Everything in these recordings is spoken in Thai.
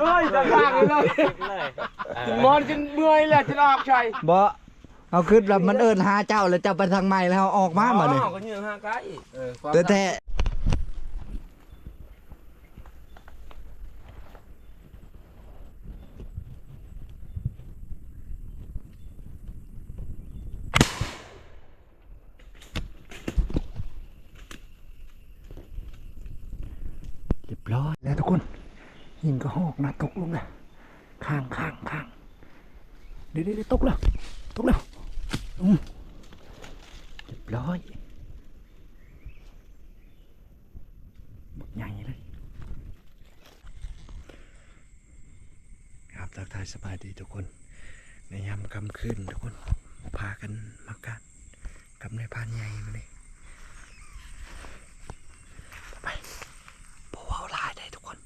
เฮ้ยจะข้างเลยเลยเออมอนจนเมื่อยแล้วจะออกชัยบ่เอาขึ้นแล้วมันเอิ้นหาเจ้าแล้วเจ้าไปทางใหม่แล้วเอาออกมาบัดนี้ก็ยืนห้าไกลเออความแต่แท้เรียบร้อยแล้วทุกคน หินก็หอกนะตกลงนะข้างข้างข้างเดี๋ยวเดี๋ยวตกแล้วตกแล้วอืมเรียบร้อยบักใหญ่เลยครับทักทายสบายดีทุกคน ในยามค่ำคืนทุกคนพากันมากันกับในพานใหญ่มาเลยไปโบเอาลายได้ทุกคน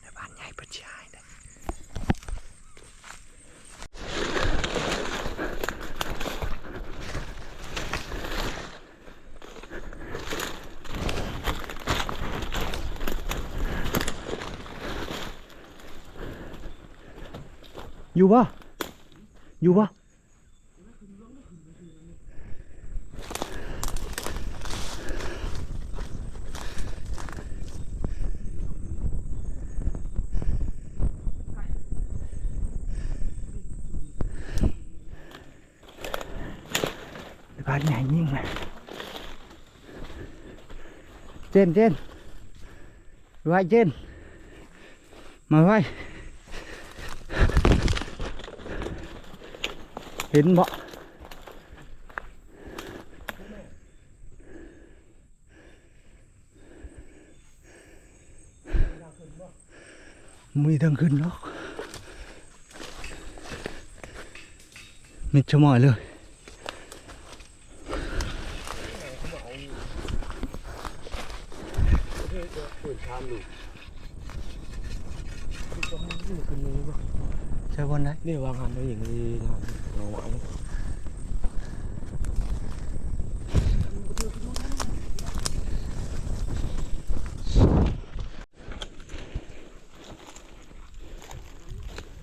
ในบ้านใหญ่ปัจจัยได้ อยู่ปะอยู่ปะบ้านใหญ่ยิ่งเลยเจนเจนไว้เจนมาไว้ เห็นบ่มีทางขึ้นหรอกมิดชะม อยเลยปืนชามลูก ใช่วันไหน นี่วางหันไว้อย่างนี้ทางเราหวาน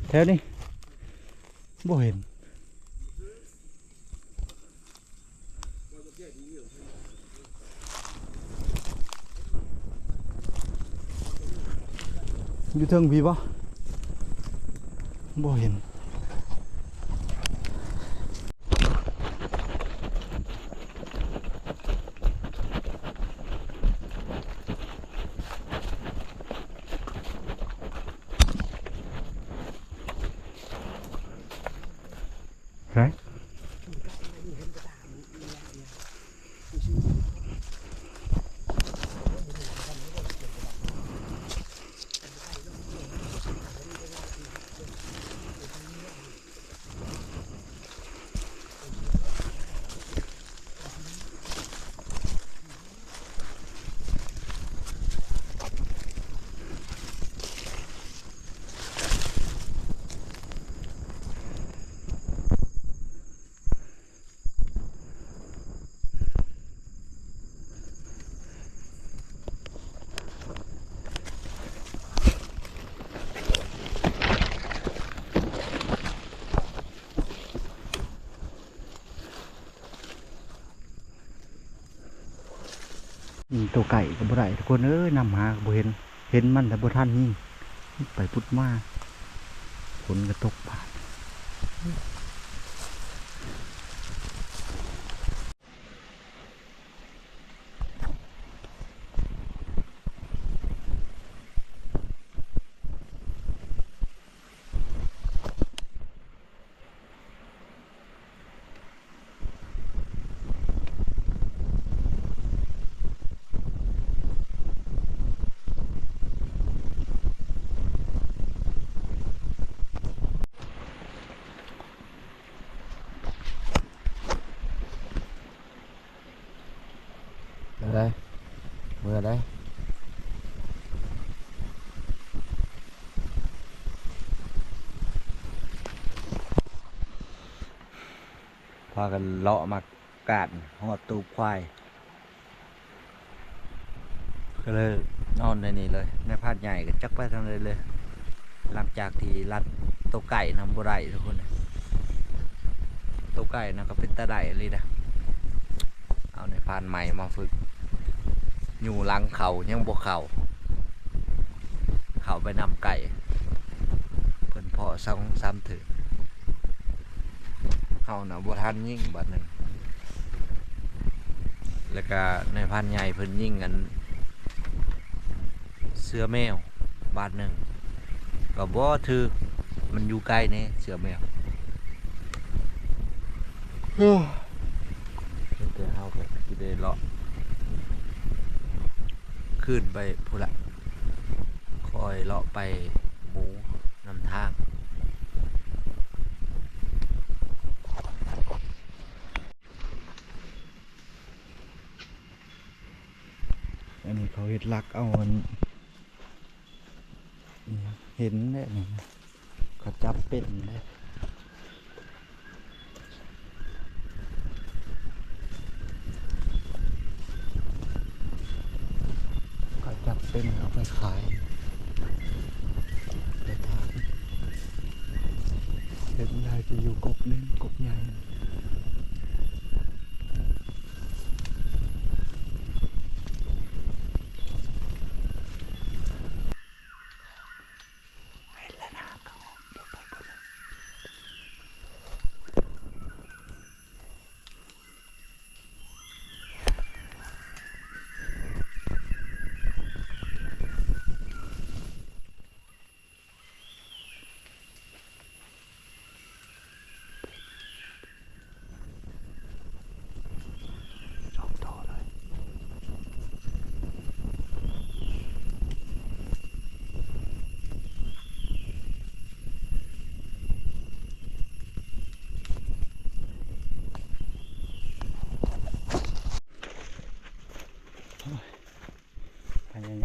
แถวนี้บ่เห็นอยู่เทิงพี่บ่บ่เห็น ไร ตัวไก่กับบุไรทุกคนเอ้ยนำหาบุเห็น เห็นมันแต่บุท่านนี่ไปพุดมาฝนกระตกผ่านอะไรเมื่อไรพากันเลาะมากาดหอดตูควาย ก็เลยนอนในนี่เลย ในพาดใหญ่ก็จักไปทางเลยเลย หลังจากที่รัดตัวไก่นำบ่ได้ทุกคนตัวไก่นะก็เป็นตาไดเลยนะเอาในพานใหม่มาฝึก อยู่หลังเขายังบ่เขาเขาไปนำไก่เพิ่นพาะสองสามถือ เฮานะบ่ทันยิ่งบัดหนึงแล้วก็ในพันใหญ่เพิ่นยิ่งกัน เสือแมวบาทหนึ่งก็บ่ถือมันอยู่ไกลแนี่เสือแมวเดี๋ยวเฮาก็สิได้เลาะขึ้นไปพุ่นละคอยเลาะไปหมูนำทาง อันนี้เขาเห็ดลักเอาอันอิ เห็นได้นี่นะเขาจับเป็นได้เขาจับเป็นเอาไปขายไปทานเห็นได้จะอยู่กบนึงกบใหญ่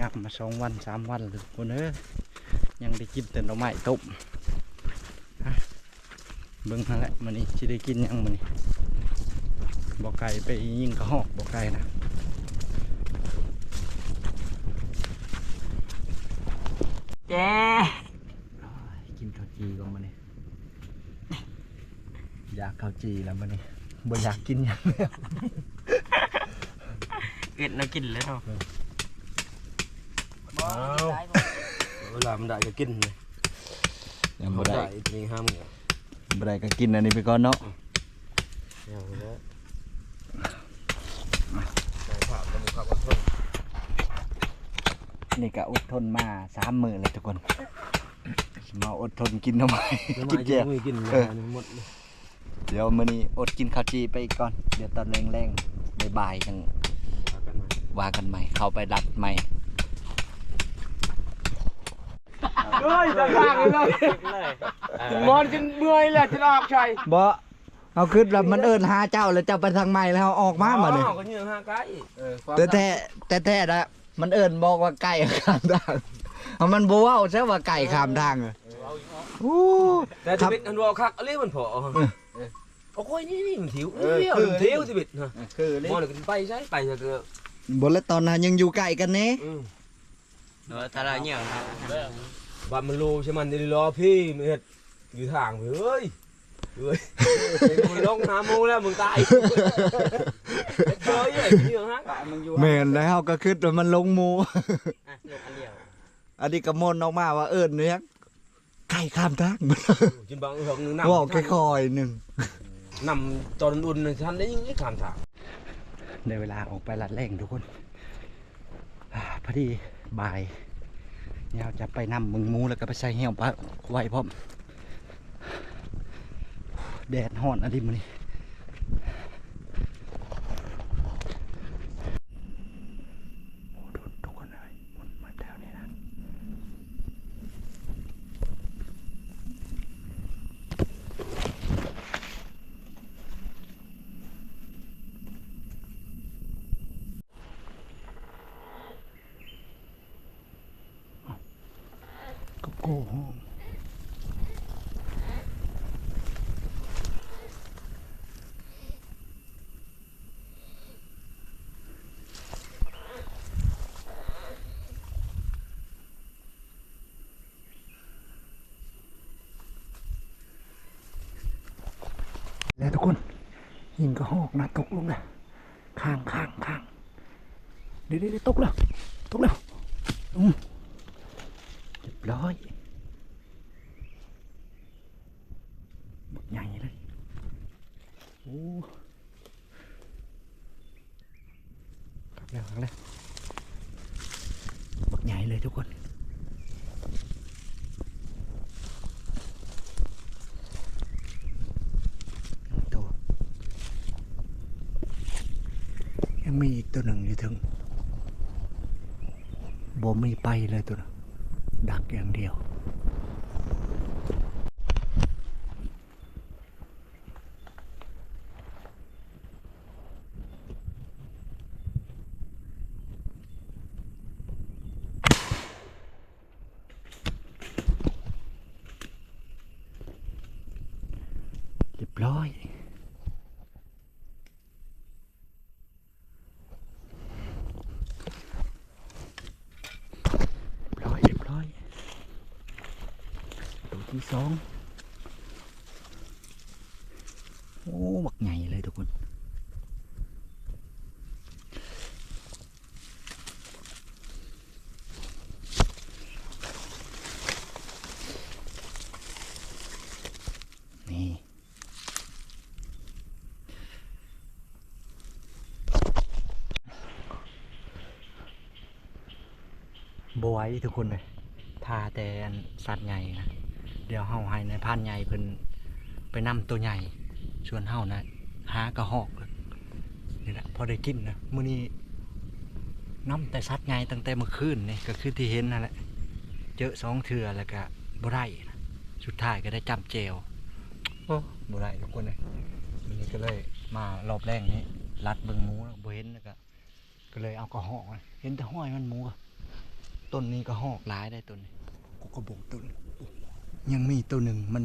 พยายามมาสองวันสามวันเลยคนเอ้ยยังได้กินแต่หน่อไม้ต้มฮะเบิ่งนั่นแหละมันนี้จะได้กินหยังมันนี้บอกไก่ไปยิงกระหอกบอกไก่นะแกกินข้าวจีก่อนมันนี้อยากข้าวจีแล้วมันนี้บ่อยากกินหยังแล้วเอ็ดน่ากินเลยเนาะ เวลามันได้ก็กินเลยยังบ่บ่ได้ได้นี่ห้ามเหรอบ่ได้ก็กินอันนี้ไปก่อนเนาะอย่างนี้ใส่ผักกับหมูผักกับต้นนี่ก็อดทนมาสามมื้อเลยทุกคน มาอดทนกินทำไมกินเจียวไม่กินเออหมดเลยเดี๋ยวมื้อนี้อดกินข้าวจีไปอีกก่อน เดี๋ยวตอนแรงๆบ่ายๆจังพากันมาว่ากันใหม่เข้าไปดัดใหม่ เฮ้ยจะข้างเลยเลยเออมอนจนเมื่อยแล้วจะออกชัยบ่เอาขึ้นแล้วมันเอิ้นหาเจ้าแล้วเจ้าไปทางใหม่แล้วเอาออกมาบัดนี้อ๋อก็ยืนห้างไกลเออความแต่แท้แต่แท้นะมันเอิ้นบอกว่าไก่ข้ามทางเอามันบ่เว้าใช่ว่าไก่ข้ามทางอะโอ้แต่ครัชีบวิตอันวอคักอะไรมันพอโอ้ยนี่นี่มันถิวเออเที่ยวคือมันเที่ยวชีวิตนะคือมอนก็ไปใช่ไปจะเกิดบ่แล้วตอนนั้นยังอยู่ใกล้กันแน่อืมเออถ้าเราเนี่ยนะ บัดมันโลใช่มันรอพี่มันเฮ็ดอยู่ทางเฮ้ยเฮ้ยมึงลงหาหมูแล้วมึงตายเจอเยอะยืนห้างไกลมึงอยู่แม่นแล้วก็คิดว่ามันลงหมู่อะยกอันเดียวอันนี้ก็มนออกมาว่าเอิ้นเนี่ยไก่ข้ามทางจินบางเหิงนำบอกค่อยๆหนึ่งนำตอนอุ่นท่านได้ยิงไอ้ามทางในเวลาออกไปลัดแรงทุกคนพอดีบ่าย เดี๋ยจะไปนำมึงมูแล้วก็ไปใส่เหี่ยวปลาไว้พร้อมแดดฮ้อนอะไรมันนี่ อ้โหแล้วทุกคนยิงกระหอกนะตกลงนะข้างข้างข้างเดี๋ยวเดี๋ยวตกแล้ว ตกแล้วอืมเรียบร้อย ยังมีอีกตัวหนึ่งอยู่ถึงบ่มีไปเลยตัวดักอย่างเดียว เรียบร้อย เรียบร้อยเรียบร้อยตัว ที่สองโอ้บักใหญ่เลยทุกคน นี่บวยทุกคนเลยทาแต่สัตว์ใหญ่นะ เดี๋ยวเฮาให้ในพรานใหญ่เพิ่นไปนำตัวใหญ่ชวนเฮานะหากระหอกนี่แหละพอได้กินนะมื้อนี้น้ำแต่สัตว์ใหญ่ตั้งแต่เมื่อคืนนี่ก็คือที่เห็นนั่นแหละ เจอสองเทื่อแล้วก็บ่ได้นะสุดท้ายก็ได้จำเจวโอ้บ่ได้ทุกคนเลยมื้อนี้ก็เลยมารอบแรกนี้ลัดเบิ่งหมูแล้วบ่เห็นแล้วก็ก็เลยเอากระหอกนะเห็นแต่ห้อยมันหมู ต้นนี้ก็หอกหลายได้ต้นนี้กูก็บอกต้น ยังมีตัวหนึ่งมัน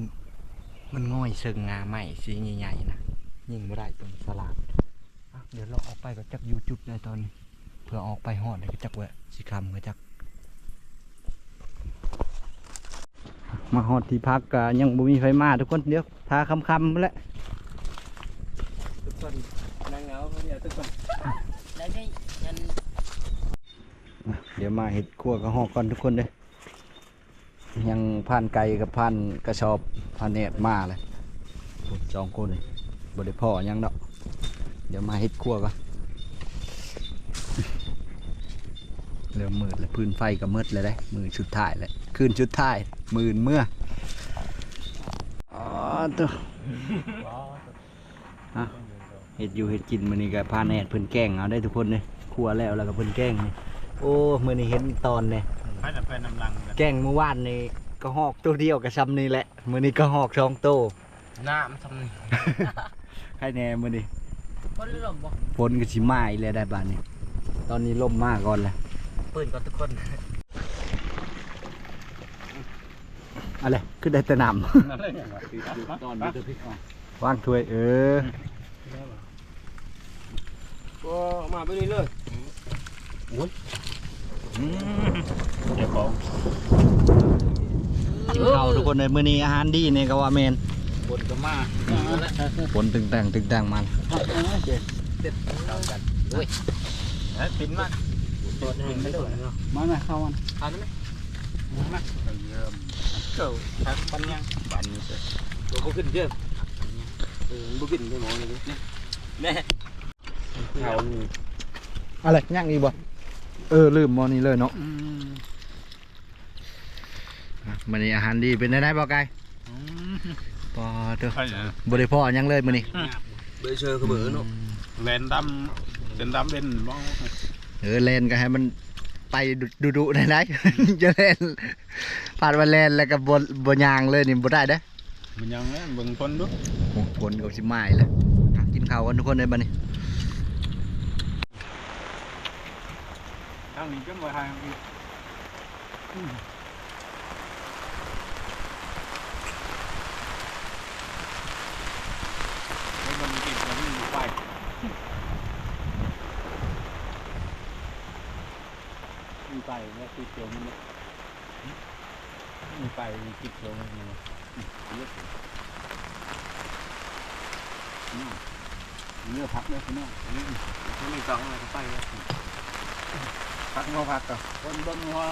มันง่อยเชิงงาใหม่สีใหญ่ๆนะยิงไม่ได้ต้นสลากอะเดี๋ยวเราออกไปก็จักอยู่จุดได้ตอนนี้เพื่อออกไปหอดเลยก็จักแวะสิคำก็จัก มาหอดที่พักก็ยังบ่มีไฟมาทุกคนเดี๋ยวทาคำๆแล้วทุกคนนั่งเหงาคนเดียวทุกคนแล้วได้ยันเดี๋ยวมาเห็ดคั่วกระหอกก่อนทุกคนเลย ยังผ่านไก่กับผ่านกระสอบผ่านเนตรมาเลยสองคนบริพ่อยังดอกเดี๋ยวมาเห็ดคั่วก่อนเริ่มมืดแล้วพื้นไฟก็มืดเลยได้มือชุดท้ายเลยคืนชุดท้ายมืนเมื่ออ๋อตัวฮะเห็ดอยู่เห็ดกินมื้อนี้ก็พาแนตเพิ่นแกล้งเอาได้ทุกคนเลยคั่วแล้วแล้วก็เพิ่นแกล้งนี่โอ้มื้อนี้เห็นตอนเนี่ย ไปแต่ไปนำลังกันแกงเมื่อวานนี่ก็หอกตัวเดียวกับซ้ำนี่แหละมื้อนี้ก็หอกสองตัวน้ำทำนี่ใครแน่มื้อนี้คนลมบ่ฝนก็สิมาอีกแล้วได้บาดนี้ ตอนนี้ลมมาก่อนแหละปืนก่อนทุกคนอะไรคือได้แต่น้ตอนนี้จะพิกำวางถ้วยเออก็มาไปนี่เลย เดี๋ยวของกินข้าวทุกคนเลยมื้อนี้อาหารดีนี่ก็ว่าแม่นบนก็มาฝนตึงแต่งตึงแต่งมันเฮ้ยปินมากตัวหนึ่งไม่โดนเนาะมาไหมเข้ามันเอาได้ไหมมาเริ่มเก่าทักปันยังปันเสร็จตัวบุกินเชื่อเออบุกินไม่หมอเลยดิแม่เอาอะไรย่างอีกบ่ เออลืมมอนี้เลยเนาะมื้อนี้อาหารดีเป็นได้ได้บ่ไก่ปอเด้อใช่เหรอบ่ได้พอหยังเลยมื้อนี้เบอร์เชอร์ก็เบอร์เนาะแลนดำเป็นดำเป็นบ้องเออเลนก็ให้มันไปดุดุๆได้ไหนจะเล่นผ่านมาเลนแล้วก็บนบนยางเลยนี่บ่ได้เด้อมันยังเนี่ยเบิ่งคนดูโอ้ฝนก็สิมาอีกแล้วอะกินข้าวกันทุกคนเลยบัดนี้างนี้ก็มาทางอีกแล้วมันติดมันอยู่ไปมีไปแล้วติดเดียวมันเนี่ยมีไปติดเดียวมันเนี่ยเนื้อพักเลยพี่น้องมันมีกล่องอะไรก็ไปเลย พักมาพักกับคนเบิ่งว่า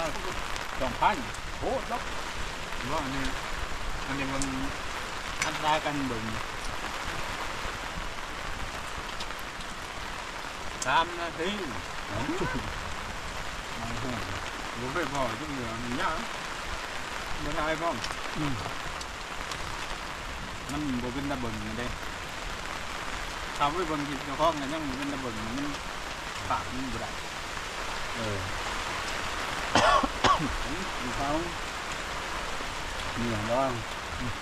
สองพันโอ้ดอกว่าอันนี้อันนี้มันอัตรากันเบิ่งสามนาทีมาโหผมไปพอจุ่มเหลืองยากบ่ได้บ้องมันบ่เป็นตะเบิ่งเด้ทำไว้เบิ่งที่เจ้าของกันยังบ่เป็นตะเบิ่งมันปากมันบ่ได้ เออเขาเหนียวร้อง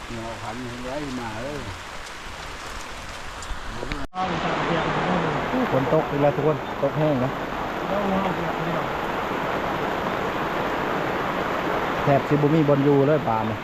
เหนียวพันเห็นไว้มาเออฝนตกอีกแล้วทุกคน ตกแห้งนะแถบซิบุมีบอลยูเลยป่านเนี่ย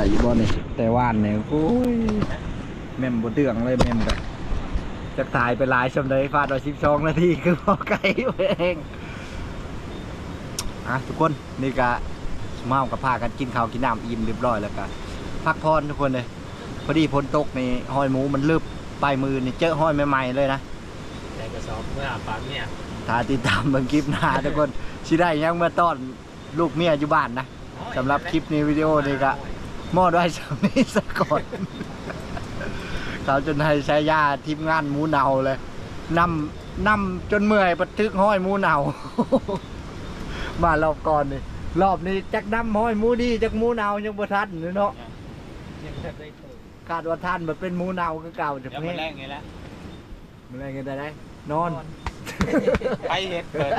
ส่อยู่บ่นี่แต่ว่านเนี่ยโอ้ยแม่มบ่เตืองเลยแม่มแบบจะตายไปหลายชมเลยฟาดเอาชิบชองนาทีคือพอไก่ไปเองอะทุกคนนี่ก็เมากับพากันกินข้าวกินน้ำอิ่มเรียบร้อยแล้วก็พักผ่อนทุกคนเลยพอดีฝนตกนี่ห้อยหมูมันลึบปลายมือนี่เจอห้อยใหม่ๆเลยนะแต่กระสอบเมื่ออาบปากเนี่ยถ้าติดตามเบิ่งคลิปหน้าทุกคนสิได้ยังเมื่อตอนลูกเมียอยู่บ้านนะสำหรับคลิปนี้วิดีโอนี้ก็ มอดไว้สำนี้สะก่อนเขาจนให้ใช้ยาทีมงานหมูเนาเลยนำนำจนเมื่อยปะทึกห้อยหมูเนา มารอบก่อนนี่รอบนี้จักนำห้อยหมูดีจักหมูเนายังบ่ทันเลยเนาะยังไม่ได้ถูกคาดว่าทันมันเป็นหมูเนาคือเก่าจะเดี๋ยวเพ่มางแรงไงละมันอะไรกันได้ได้นอน ไปเห็ดเพิ่น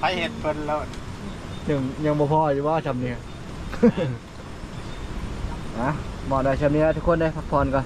ไปเห็ดเพิ่นแล้วยังยังบ่พออยู่ว่าชำเนี่ย นะหมอได้ชมนี้ทุกคนได้พักผ่อนก่อน